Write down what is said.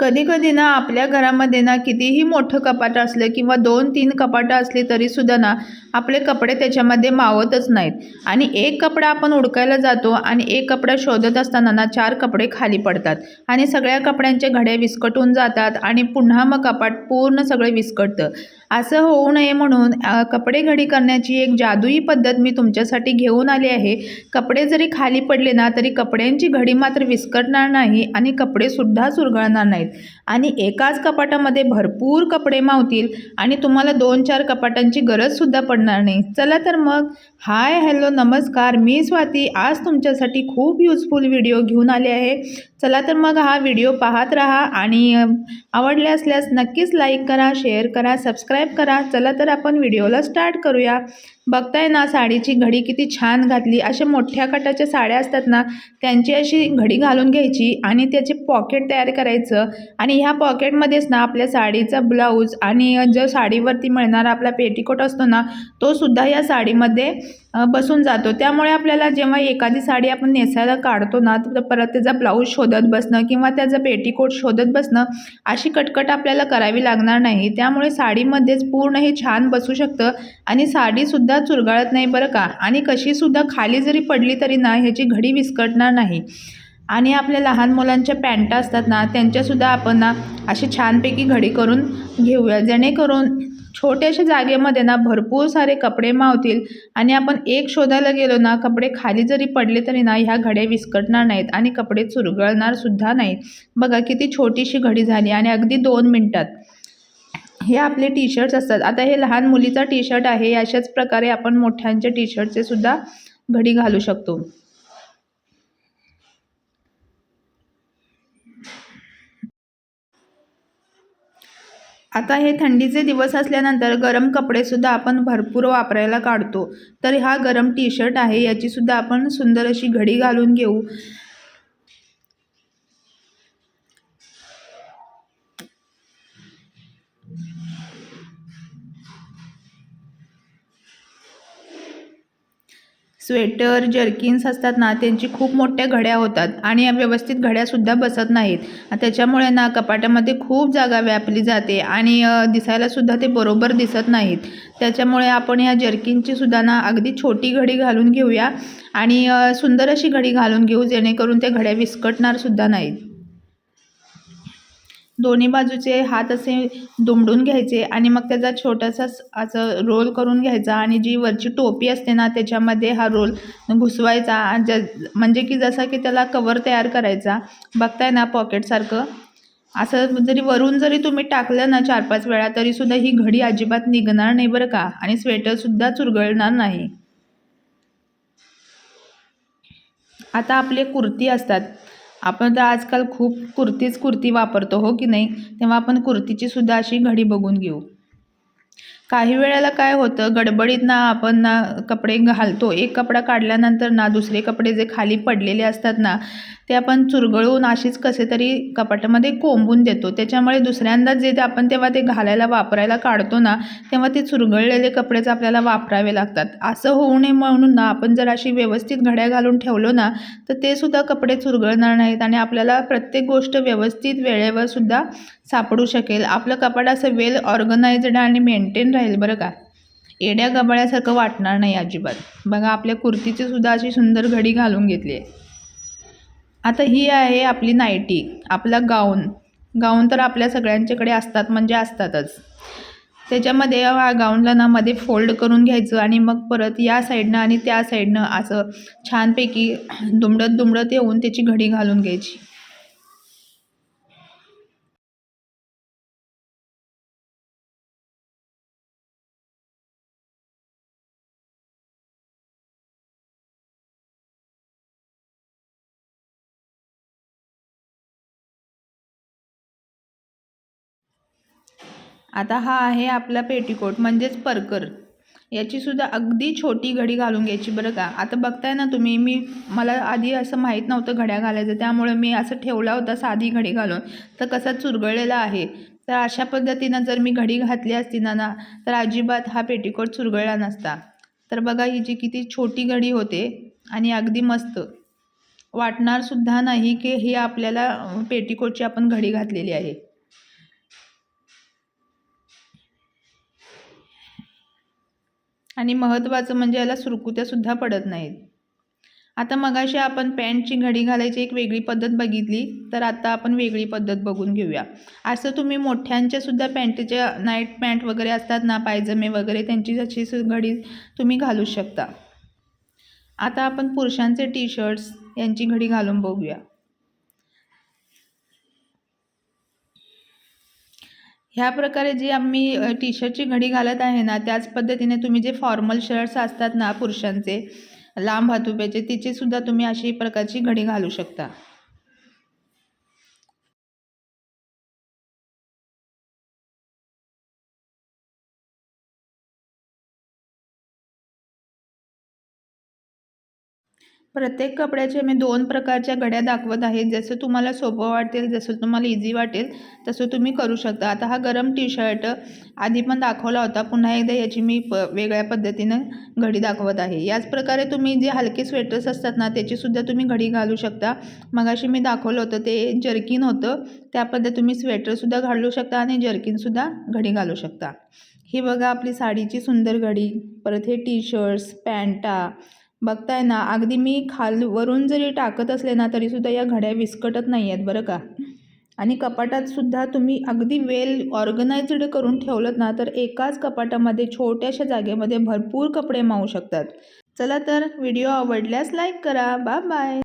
कधी कधी ना आपल्या घरामध्ये ना कितीही मोठं कपाट असलं किंवा दोन तीन कपाटं असली तरीसुद्धा ना आपले कपडे त्याच्यामध्ये मावतच नाहीत. आणि एक कपडा आपण उडकायला जातो आणि एक कपडा शोधत असताना ना चार कपडे खाली पडतात. आणि सगळ्या कपड्यांचे घड्या विस्कटून जातात आणि पुन्हा मग कपाट पूर्ण सगळे विस्कटतं. असं होऊ नये म्हणून कपडे घडी करण्याची एक जादुई पद्धत मी तुमच्यासाठी घेऊन आली आहे. कपडे जरी खाली पडले ना तरी कपड्यांची घडी मात्र विस्कटणार नाही आणि कपडेसुद्धा सुरगळणार नाहीत. आणि एकाच कपाटामध्ये भरपूर कपडे मावतील आणि तुम्हाला दोन चार कपाटांची गरजसुद्धा पडणार नाही. चला तर मग. हाय हॅलो नमस्कार. मी स्वाती. आज तुमच्यासाठी खूप युजफुल व्हिडिओ घेऊन आले आहे. चला तर मग हा व्हिडिओ पाहत राहा आणि आवडले असल्यास नक्कीच लाईक करा शेअर करा सबस्क्राईब करा. चला तर आपण व्हिडिओला स्टार्ट करूया. बघताय ना साडीची घडी किती छान घातली. अशा मोठ्या कटाच्या साड्या असतात ना त्यांची अशी घडी घालून घ्यायची आणि त्याचे पॉकेट तयार करायचं. आणि ह्या पॉकेटमध्येच ना आपल्या साडीचा ब्लाऊज आणि जो साडीवरती मिळणारा आपला पेटीकोट असतो ना तो सुद्धा या साडीमध्ये बसून जातो. त्यामुळे आपल्याला जेव्हा एखादी साडी आपण नेसायला काढतो ना तर परत त्याचा ब्लाऊज शोधत बसणं किंवा त्याचा पेटीकोट शोधत बसणं अशी कटकट आपल्याला करावी लागणार नाही. त्यामुळे साडीमध्येच पूर्ण हे छान बसू शकतं आणि साडीसुद्धा चुरगाळत नाही बरं का. आणि कशीसुद्धा खाली जरी पडली तरी ना ह्याची घडी विस्कटणार नाही. आणि आपल्या लहान मुलांच्या पॅन्टा असतात ना त्यांच्यासुद्धा आपण ना अशी छानपैकी घडी करून घेऊया. जेणेकरून छोट्याशा जागेमध्ये ना भरपूर सारे कपडे मावतील आणि आपण एक शोधायला गेलो ना कपडे खाली जरी पडले तरी ना ह्या घड्या विस्कटणार नाहीत आणि कपडे चुरगळणार सुद्धा नाहीत. बघा किती छोटीशी घडी झाली आणि अगदी दोन मिनटात. हे आपले टी शर्ट्स असतात. आता हे लहान मुलीचा टी शर्ट आहे. अशाच प्रकारे आपण मोठ्यांच्या टी शर्टचे सुद्धा घडी घालू शकतो. आता हे थंडीचे दिवस असल्यानंतर गरम कपडेसुद्धा आपण भरपूर वापरायला काढतो. तर हा गरम टी शर्ट आहे याचीसुद्धा आपण सुंदर अशी घडी घालून घेऊ. स्वेटर जर्किन्स असतात ना त्यांची खूप मोठ्या घड्या होतात आणि व्यवस्थित घड्यासुद्धा बसत नाहीत. त्याच्यामुळे ना कपाटामध्ये खूप जागा व्यापली जाते आणि दिसायलासुद्धा ते बरोबर दिसत नाहीत. त्याच्यामुळे आपण या जर्किनची सुद्धा ना अगदी छोटी घडी घालून घेऊया आणि सुंदर अशी घडी घालून घेऊ जेणेकरून त्या घड्या विस्कटणार सुद्धा नाहीत. दोन्ही बाजूचे हात असे दुमडून घ्यायचे आणि मग त्याचा छोटासा असं रोल करून घ्यायचा आणि जी वरची टोपी असते ना त्याच्यामध्ये हा रोल घुसवायचा. आणि ज म्हणजे की जसा की त्याला कवर तयार करायचा. बघताय ना पॉकेटसारखं असं जरी वरून जरी तुम्ही टाकलं ना चार पाच वेळा तरीसुद्धा ही घडी अजिबात निघणार नाही बरं का? आणि स्वेटरसुद्धा चुरगळणार नाही. आता आपले कुर्ती असतात. आपण तर आजकाल खूप कुर्तीच कुर्ती वापरतो हो की नाही? तेव्हा आपण कुर्तीची सुद्धा अशी घडी बघून घेऊ. काही वेळेला काय होतं गडबडीत ना आपण ना कपडे घालतो एक कपडा काढल्यानंतर ना दुसरे कपडे जे खाली पडलेले असतात ना ते आपण चुरगळून अशीच कसे तरी कपाटामध्ये कोंबून देतो. त्याच्यामुळे दुसऱ्यांदा जे ते आपण तेव्हा ते घालायला वापरायला काढतो ना तेव्हा ते चुरगळलेले कपडेच आपल्याला वापरावे लागतात. असं होऊ नये म्हणून ना आपण जर अशी व्यवस्थित घड्या घालून ठेवलो ना तर ते सुद्धा कपडे चुरगळणार नाहीत आणि आपल्याला प्रत्येक गोष्ट व्यवस्थित वेळेवर सुद्धा सापडू शकेल. आपलं कपाट असं वेल ऑर्गनाइज्ड आणि मेंटेन राहील बरं का. येड्या गबाळ्यासारखं वाटणार नाही अजिबात. बघा आपल्या कुर्तीची सुद्धा अशी सुंदर घडी घालून घेतली आहे. आता ही आहे आपली नायटी आपला गाऊन. गाऊन तर आपल्या सगळ्यांच्याकडे असतात म्हणजे असतातच. त्याच्यामध्ये हा गाऊनला ना मध्ये फोल्ड करून घ्यायचं आणि मग परत या साईडनं आणि त्या साईडनं असं छानपैकी दुमडत दुमडत येऊन त्याची घडी घालून घ्यायची. आता हा आहे आपला पेटीकोट म्हणजेच परकर. याचीसुद्धा अगदी छोटी घडी घालून घ्यायची बरं का? आता बघताय ना तुम्ही मी मला आधी असं माहीत नव्हतं घड्या घालायचं त्यामुळे मी असं ठेवला होता साधी घडी घालून. तर कसा चुरगळलेला आहे. तर अशा पद्धतीनं जर मी घडी घातली असती ना ना तर अजिबात हा पेटीकोट चुरगळला नसता. तर बघा ही जी किती छोटी घडी होते आणि अगदी मस्त. वाटणारसुद्धा नाही की ही आपल्याला पेटीकोटची आपण घडी घातलेली आहे. आणि महत्त्वाचं म्हणजे याला सुरकुत्यासुद्धा पडत नाहीत. आता मगाशी आपण पॅन्टची घडी घालायची एक वेगळी पद्धत बघितली तर आता आपण वेगळी पद्धत बघून घेऊया. असं तुम्ही मोठ्यांच्यासुद्धा पॅन्टच्या नाईट पॅन्ट वगैरे असतात ना पायजमे वगैरे त्यांची जशी सु- घडी तुम्ही घालू शकता. आता आपण पुरुषांचे टी शर्ट्स यांची घडी घालून बघूया. ह्या प्रकारे जी आम्ही टी शर्टची घडी घालत आहे ना त्याच पद्धतीने तुम्ही जे फॉर्मल शर्ट्स असतात ना पुरुषांचे लांब हातुब्याचे तिचे सुद्धा तुम्ही अशी प्रकारची घडी घालू शकता. प्रत्येक कपड्याचे मी दोन प्रकारच्या घड्या दाखवत आहे. जसं तुम्हाला सोपं वाटेल जसं तुम्हाला इझी वाटेल तसं तुम्ही करू शकता. आता हा गरम टी शर्ट आधी पण दाखवला होता. पुन्हा एकदा याची मी प वेगळ्या पद्धतीनं घडी दाखवत आहे. याच प्रकारे तुम्ही जे हलके स्वेटर्स असतात ना त्याचीसुद्धा तुम्ही घडी घालू शकता. मगाशी मी दाखवलं होतं ते जर्किन होतं. त्या तुम्ही स्वेटरसुद्धा घालू शकता आणि जर्किनसुद्धा घडी घालू शकता. ही बघा आपली साडीची सुंदर घडी. परत हे टी शर्ट्स पॅन्टा बघताय ना अगदी मी खाल वरून जरी टाकत असले ना तरीसुद्धा या घड्या विस्कटत नाही आहेत बरं का? आणि कपाटात सुद्धा तुम्ही अगदी वेल ऑर्गनायझड करून ठेवलं ना तर एकाच कपाटामध्ये छोट्याशा जागेमध्ये भरपूर कपडे मावू शकतात. चला तर व्हिडिओ आवडल्यास लाईक करा. Bye bye.